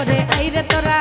ওরে আইরে তোরা।